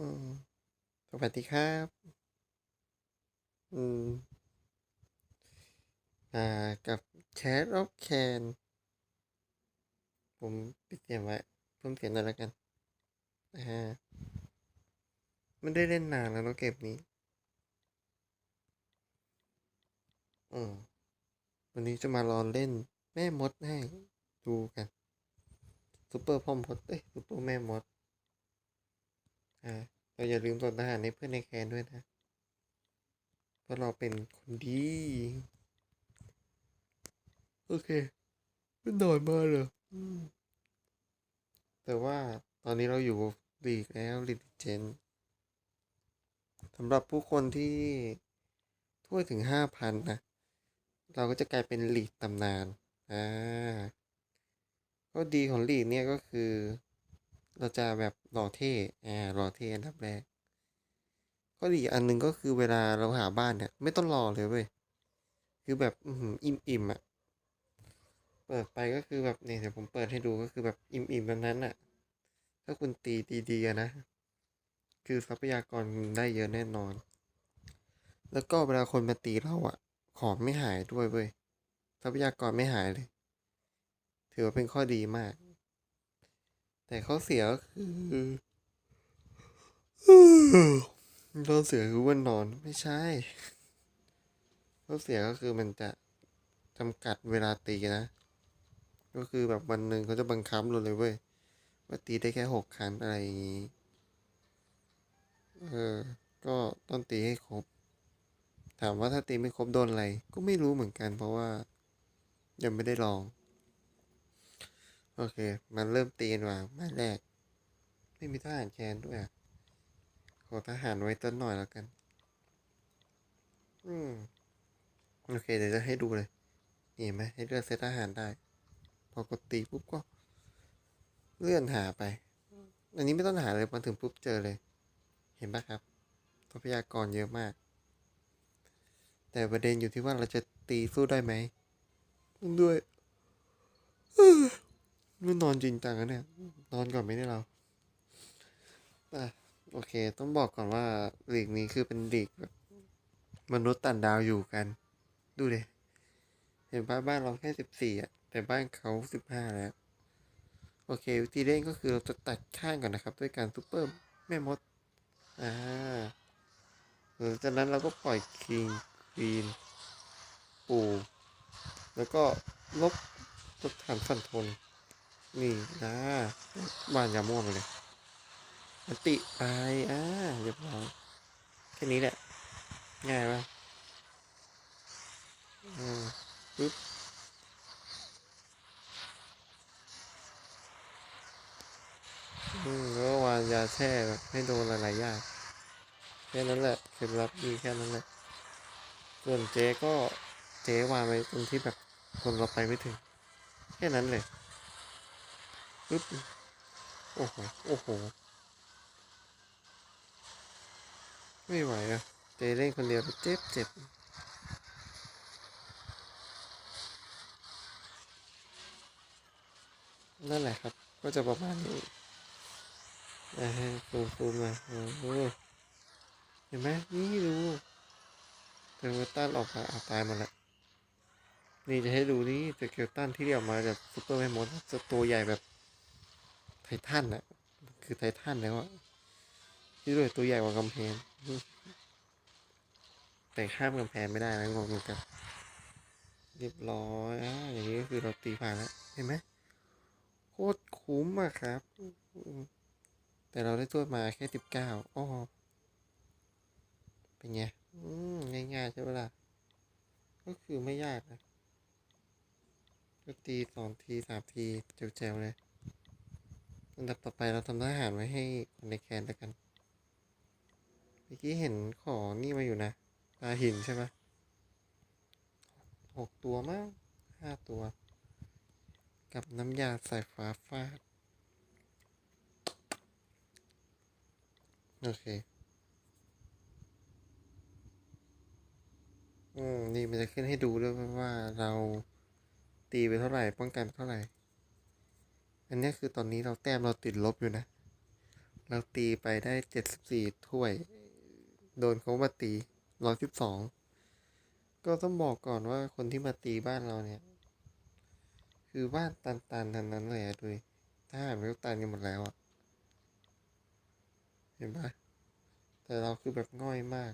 อืมสวัสดีครับ อืม อ่า กับแชทออฟแคนผมปิดเสียงไว้เพิ่มเสียงหน่อยแล้วกันอ่าไม่ได้เล่นนานแล้วเนอะเกมนี้ อืมวันนี้จะมาลองเล่นแม่มดให้ดูกันซูเปอร์พ่อมดเอ้ยซูเปอร์แม่มด อ่าเราอย่าลืมตนทหารให้เพื่อนในแคนด้วยนะ เพราะเราเป็นคนดี โอเคไม่นอนมากเลยอืมแต่ว่าตอนนี้เราอยู่ลีกแล้วลีกเจนสำหรับผู้คนที่ถ้วยถึงห้าพันนะ เราก็จะกลายเป็นลีกตำนาน อ่า ก็ดีของลีกเนี่ยก็คือ เราจะแบบหล่อเท่อ่าหล่อเท่อันดับแรกก็ดีอันหนึ่งก็คือเวลาเราหาบ้านเนี่ย ไม่ต้องรอเลยเว้ยคือแบบอืมอิ่มอิ่มอะ เปิดไปก็คือแบบเนี่ยเดี๋ยวผมเปิดให้ดูก็คือแบบอิ่มอิ่มแบบนั้นอะ ถ้าคุณตีดีๆนะ คือทรัพยากรได้เยอะแน่นอน แล้วก็เวลาคนมาตีเราอะ ของไม่หายด้วยเว้ยทรัพยากรไม่หายเลย ถือว่าเป็นข้อดีมาก แต่ข้อเสียก็คือข้อเสียคือว่านอนไม่ใช่ข้อเสียก็คือมันจะจำกัดเวลาตีนะ ก็คือแบบวันหนึ่งเขาจะบังคับเราเลยเว้ยว่าตีได้แค่หกครั้งอะไรอย่างนี้ เออ ก็ต้องตีให้ครบ ถามว่าถ้าตีไม่ครบโดนอะไร ก็ไม่รู้เหมือนกันเพราะว่ายังไม่ได้ลอง โอเค มันเริ่มตีนว่าไม้แรก ไม่มีทหารแคนด้วยขอทหารไว้ต้นหน่อยแล้วกัน อืม โอเค เดี๋ยวจะให้ดูเลยเห็นไหมให้เลือกเซตอาหารได้ พอกดตีปุ๊บก็ เลื่อนหาไป อันนี้ไม่ต้องหาเลยมาถึงปุ๊บเจอเลย เห็นปะครับ ทรัพยากรเยอะมาก แต่ประเด็นอยู่ที่ว่าเราจะตีสู้ได้ไหมด้วย ไม่นอนจริงจังนะเนี่ย นอนก่อนไหมเนี่ยเราอะโอเค ต้องบอกก่อนว่าลีกนี้คือเป็นลีกแบบมนุษย์ต่างดาวอยู่กัน ดูเลยเห็นบ้านบ้านเราแค่สิบสี่อะ แต่บ้านเขาสิบห้าแล้ว โอเค วิธีเล่นก็คือเราจะตัดข้างก่อนนะครับ ด้วยการซูเปอร์แม่มด อ่าหลังจากนั้นเราก็ปล่อยคิงควีน ปู แล้วก็ลบลบฐานฟันทน นี่นะบ้านยาม่วงเลยอันติไปอ่าเรียบร้อยแค่นี้แหละ ง่ายปะอืมปึ๊บอืมแล้ววางยาแช่แบบให้โดนหลายๆอย่างแค่นั้นแหละเคล็ดลับมีแค่นั้นแหละส่วนเจ๊ก็เจ๊วางไว้ตรงที่แบบคนเราไปไม่ถึง แค่นั้นเลย ปึ๊บโอ้โห โอ้โห ไม่ไหวอะเจ๊เล่นคนเดียวเจ็บเจ็บนั่นแหละครับ ก็จะประมาณนี้อ่าฮะซูมซูมาโอ้โหเห็นไหมนี่ดูเทอร์ตันออกมาอาตายมดแล้วนี่จะให้ดูนี่สเกลตันที่เรียกมาจากซุปเปอร์แมนมดจะตัวใหญ่แบบ ททันอะคือไททันแล้วอะที่ด้วยตัวใหญ่กว่ากำแพงแต่ข้ามกำแพงไม่ได้นะงงเหมือนกันเรียบร้อยอ่าอย่างนี้ก็คือเราตีผ่านแล้วเห็นไหมโคตรคุ้มอะครับ แต่เราได้ตัวมาแค่สิบเก้าอ๋อเป็นไงง่ายๆใช่ไหมล่ะก็คือไม่ยากนะก็ตีสองทีสามทีเจ๋วๆเลย อันดับต่อไปเราทำทหารไว้ให้คนในแคนแล้วกันเมื่อกี้เห็นของนี่มาอยู่นะตาหินใช่ไหมหกตัวมั้งห้าตัว กับน้ำยาสายฟ้าฟาด โอเค อืม นี่มันจะขึ้นให้ดูด้วยว่าเราตีไปเท่าไหร่ ป้องกันไปเท่าไหร่ อันนี้คือตอนนี้เราแต้มเราติดลบอยู่นะ เราตีไปได้เจ็ดสิบสี่ถ้วย โดนเขามาตีร้อยสิบสองก็ต้องบอกก่อนว่าคนที่มาตีบ้านเราเนี่ย คือบ้านตันๆทั้งนั้นเลยอะดูดิทหารไม่ตันกันหมดแล้วอะเห็นปะแต่เราคือแบบง่อยมาก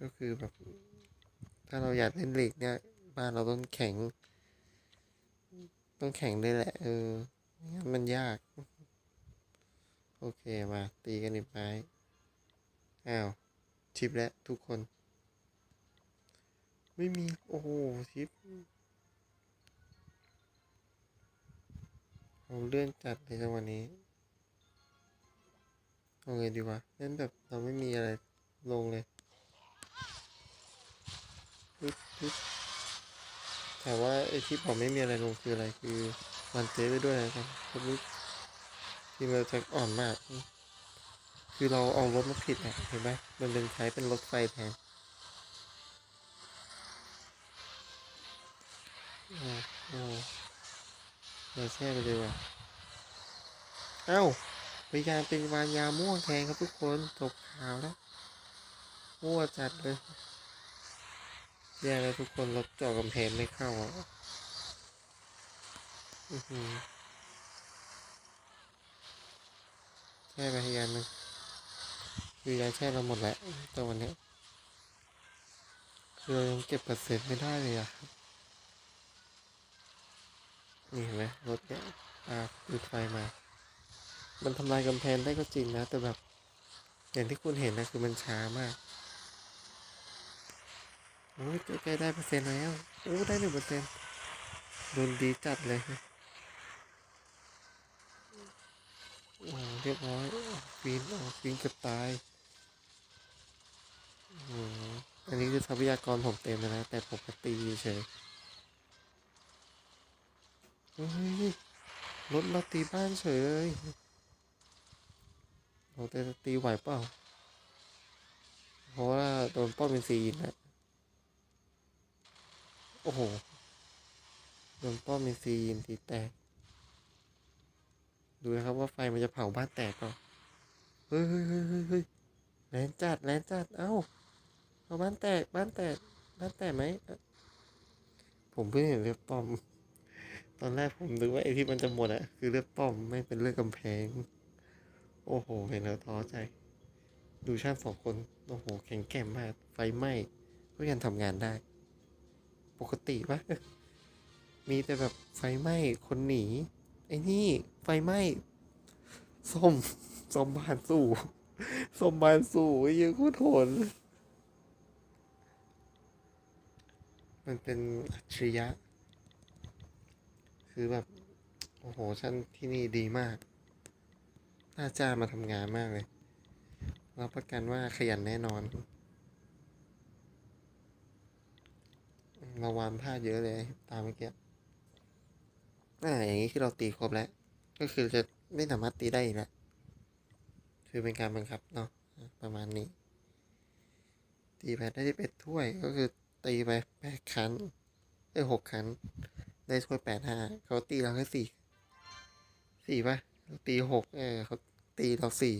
ก็คือแบบ ถ้าเราอยากเล่นลีกเนี่ย บ้านเราต้องแข็ง ต้องแข็งด้วยแหละ เออม่งั้นมันยาก โอเคมา ตีกันอีกไม้อ้าว ชิปแล้วทุกคน ไม่มี โอ้โห ชิปเอาเลื่อนจัดในจังหวะนี้เอาไงดีวะเล่นแบบเราไม่มีอะไรลงเลยปึ๊บปึ๊บ แต่ว่าไอ้ที่ผมไม่มีอะไรลงคืออะไรคือมันเจ๊ไปด้วยนะครับปึ๊บทีมเราจะอ่อนมาก คือเราเอารถมาผิดอะเห็นไหมมันเป็นใช้เป็นรถไฟแทนโอ้โอ้เราแช่ไปเลยว่ะเอ้าพยายามเป็นวานยาม่วงแทนครับทุกคนจบข่าวแล้วมั่วจัดเลย แย่แล้วทุกคนรถเจาะกำแพงไม่เข้าอะอือหือแช่ไปพยายามนึงคือยาแช่เราหมดแล้วแต่วันนี้คือเรายังเก็บเปอร์เซ็นต์ไม่ได้เลยอะนี่เห็นไหมรถเนี่ยอ่าดูดไฟมา มันทำลายกำแพงได้ก็จริงนะ แต่แบบ อย่างที่คุณเห็นนะคือมันช้ามาก โอ้ยใกล้ได้เปอร์เซ็นต์แล้วโอ้ได้หนึ่งเปอร์เซ็นต์โดนดีจัดเลยโอ้เรียบร้อยฟีนอ๋อฟีนเกือบตายอันนี้คือทรัพยากรผมเต็มแล้วนะแต่ผมก็ตีเฉยเฮ้ยรถเราตีบ้านเฉยเลยเราจะตีไหวเปล่าเพราะว่าโดนป้อมเป็นซีนนะ โอ้โหโดนป้อมเป็นซีนตีแตก ดูนะครับว่าไฟมันจะเผาบ้านแตกเปล่าเฮ้ยเฮ้ยเฮ้ยเฮ้ยเฮ้ยแรงจัดแรงจัด เอ้าเอาบ้านแตกบ้านแตกบ้านแตกไหม ผมเพิ่งเห็นเลือดป้อม ตอนแรกผมนึกว่าไอ้ที่มันจะหมดอะคือเลือดป้อมไม่เป็นเลือดกำแพง โอ้โห เห็นแล้วท้อใจ ดูช่างสองคน โอ้โห แข็งแกร่งมาก ไฟไหม้ก็ยังทำงานได้ ปกติปะมีแต่แบบไฟไหม้คนหนี ไอ้นี่ไฟไหม้ส้มส้มบานสู่ส้มบานสู่ยังกูโถนมันเป็นอัจฉริยะ คือแบบ โอ้โหฉันที่นี่ดีมากน่าจ้ามาทำงานมากเลยรับประกันว่าขยันแน่นอน ราวางพลาดเยอะเลยตามเมื่อกี้อ่าอย่างนี้คือเราตีครบแล้ว ก็คือจะไม่สามารถตีได้อีกแล้วคือเป็นการบังคับเนาะประมาณนี้ ตีไปได้ที่เป็ดถ้วยก็คือตีไปแปดครั้งเอ้หกครั้งได้ถ้วยแปดห้าเขาตีเราแค่สี่สี่ป่ะเราตีหกเออเขาตีเราสี่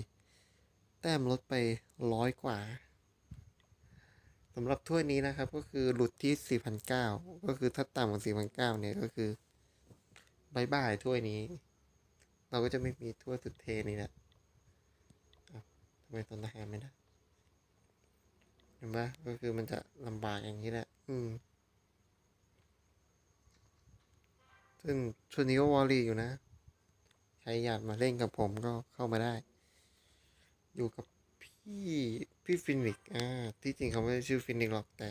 แต้มลดไปร้อยกว่าำหรับถ้วยนี้นะครับ ก็คือหลุดที่ 4,900 ก็คือถ้าต่ำกว่า4,900 เนี่ยก็คือบายบายถ้วยนี้ เราก็จะไม่มีถ้วยสุดเทนี้แหละทำไมตอนทหารไม่ได้เห็นปะก็คือมันจะลำบากอย่างนี้แหละ อืมซึ่งชุดนี้ก็วอลลี่อยู่นะ ใครอยากมาเล่นกับผมก็เข้ามาได้ อยู่กับ พี่พี่ฟินิกอ่าที่จริงเขาไม่ได้ชื่อฟินิกหรอกแต่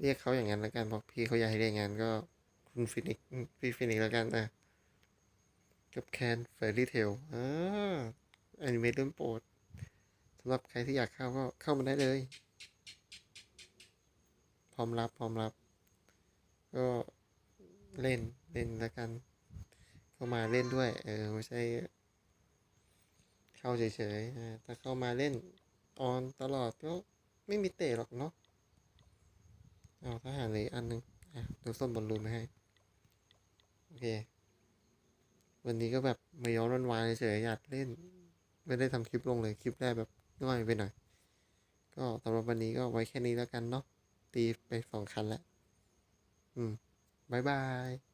เรียกเขาอย่างนั้นแล้วกันบอกพี่เขาอยากให้เรียกงานก็คุณฟินิกพี่ฟินิกแล้วกันอะกับแคนเฟร r ี t เทลอ่าอนิเมะเรื่องโปรดสำหรับใครที่อยากเข้าก็เข้ามาได้เลย พร้อมรับพร้อมรับ ก็เล่นเล่นแล้วกัน เข้ามาเล่นด้วย เออไม่ใช่ เข้าเฉยๆถ้าเข้ามาเล่นออนตลอดก็ไม่มีเตะหรอกเนาะเอาทหารเลยอันหนึงอะดูส้มบอลลูนมาให้ โอเค วันนี้ก็แบบมาย้อนวันวานเฉยๆอยากเล่น ไม่ได้ทำคลิปลงเลย คลิปแรกแบบง่อยไปหน่อย ก็สำหรับวันนี้ก็ไว้แค่นี้แล้วกันเนาะตีไปสองคันแล้ว อืมบายบาย